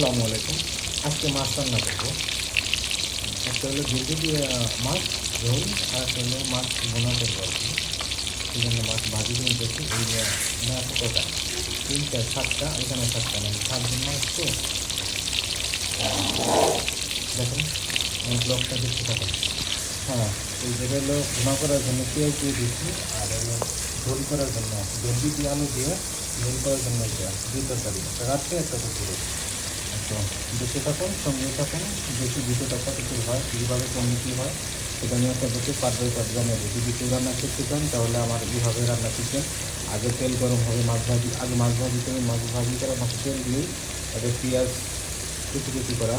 আসসালামু আলাইকুম। আজকে মাছ রান্না করব। একটা হলো ভেজে দিয়ে মাছ, ঝোল, আর একটা হলো মাছ বোনা করব আর কি। সেই জন্য মাছ ভাজি দিয়ে নিতেছি। এই কটা? তিনটা, সাতটা, এখানে সাতটা মানে সাতজন মাছ তো। দেখুন, আমি ব্লগটা দেখতে থাকুন। হ্যাঁ এই যেটা হলো ভুনা করার জন্য পেঁয়াজ দিয়ে দিচ্ছি, আর হলো ঝোল করার জন্য ভেন্ডি দিয়ে আলু দিয়ে, ঝোল করার জন্য এটা দুই তরকারি। একটা রাত্রে একটা দুপুরে তো দেখে থাকুন, সঙ্গে থাকুন বেশি ভিডিওটা কতটুকু হয় কীভাবে কমে কী হয় সেটা নিয়ে আপনাদেরকে পাঁচ বাই পাঁচ জানাব যদি কেউ রান্না শিখতে চান, তাহলে আমার এইভাবে রান্না শিখবেন আগে তেল গরম হবে, মাছ ভাজি, আগে মাছ ভাজি করে, মাছ ভাজি করা মাছ তেল দিয়েই তাদের পেঁয়াজ কুচি কুচি করা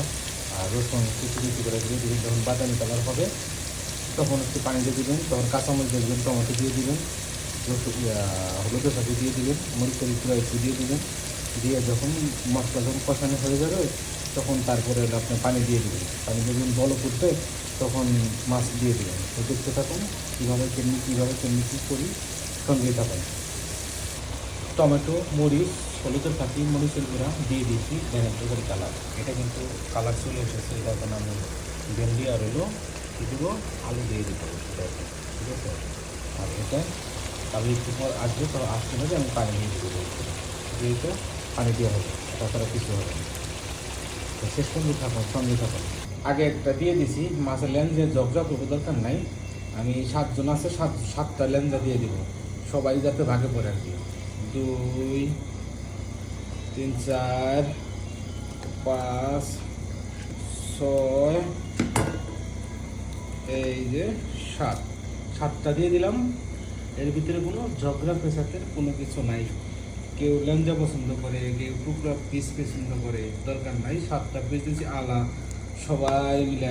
আর রসুন কুচি কুচি করে দিয়ে দিবেন যখন বাদামি কালার হবে, তখন একটু পানি দিয়ে দিবেন, তখন কাঁচামরিচ দিয়ে দিবেন, টমেটো দিয়ে দিবেন, রসুন হলুদের সাথে দিয়ে দিবেন, মরিচের গুঁড়া একটু দিয়ে দিবেন দিয়ে যখন মশলা যখন কষানো হয়ে যাবে, তখন তারপরে আপনি পানি দিয়ে দিবেন। পানি দিয়ে বল করতে তখন মাছ দিয়ে দিবেন। তো দেখতে থাকুন কীভাবে কেমনি কীভাবে কেমনি কী করি, সঙ্গে থাকুন। টমেটো, মরিচ, হলুদের পাতি, মরিচের গুঁড়া দিয়ে দিয়েছি দেখেন করে কালার। এটা কিন্তু কালার চলে এসেছে এখন আমি ভেন্ডি আর হলো দেবো, আলু দিয়ে দিতে হবে ঠিক আছে? আর এটা আমি একটু পর আসবে, তো আসতে হবে, আমি পানি দিয়ে দেবো। দিয়ে পানি দেওয়া হবে, তাছাড়া কিছু হবে না। শেষ পর্যন্ত থাকুন সঙ্গে থাকুন আগে একটা দিয়ে দিছি, মাছের লেন্সের জগজগ করব দরকার নাই। আমি সাতজন আছে, সাত, সাতটা লেন্সা দিয়ে দিব। সবাই যাতে ভাগে পড়ে আর কি। দুই, তিন, চার, পাঁচ, ছয়, এই যে সাত। সাতটা দিয়ে দিলাম। এর ভিতরে কোনো ঝগড়া, পেশাতের কোনো কিছু নাই। কেউ লেঞ্জা পছন্দ করে, কেউ টুকরা পিস পছন্দ করে, দরকার নাই, সাতটা পিস দিয়েছি, আলা, সবাই মিলে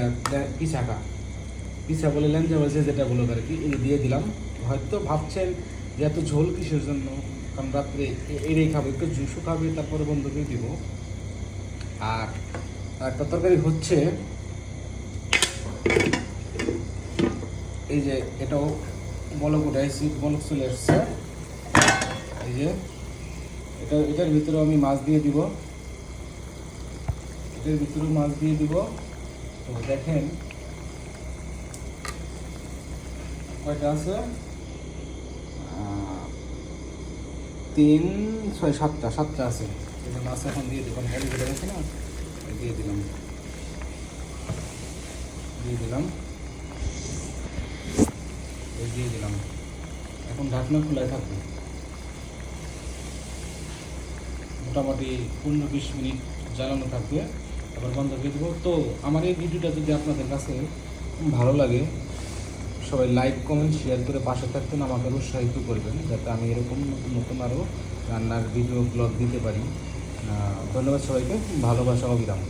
পিছাকা পিছা বলে লেঞ্জা বলছে যেটা বলো আর কি এই দিয়ে দিলাম। হয়তো ভাবছেন যে এত ঝোল কিসের জন্য? কারণ রাত্রে এ- এড়েই খাব, একটু জুসও খাবে, তারপরে বন্ধ করে দিব। আর একটা তরকারি হচ্ছে, এই যে এটাও বলক উঠাইছি বলক চলে এসছে। এই যে এটা, এটার ভিতরে আমি মাছ দিয়ে দিব। এটার ভিতরে মাছ দিয়ে দিব। তো দেখেন, কয়টা আছে? তিন, ছয়, সাতটা সাতটা আছে। এটা মাছ এখন দিয়ে উঠে গেছে না? দিয়ে দিলাম। দিয়ে দিলাম। দিয়ে দিলাম। এখন ঢাকনা খোলাই থাকবে। মোটামুটি পনেরো বিশ মিনিট জ্বালানো থাকবে। তারপর বন্ধ করে দেবো। তো আমার এই ভিডিওটা যদি আপনাদের কাছে ভালো লাগে, সবাই লাইক কমেন্ট শেয়ার করে পাশে থাকতেন আমাকে উৎসাহিত করবেন, যাতে আমি এরকম নতুন নতুন আরও রান্নার ভিডিও ব্লগ দিতে পারি। ধন্যবাদ সবাইকে। ভালোবাসা, অবিরাম।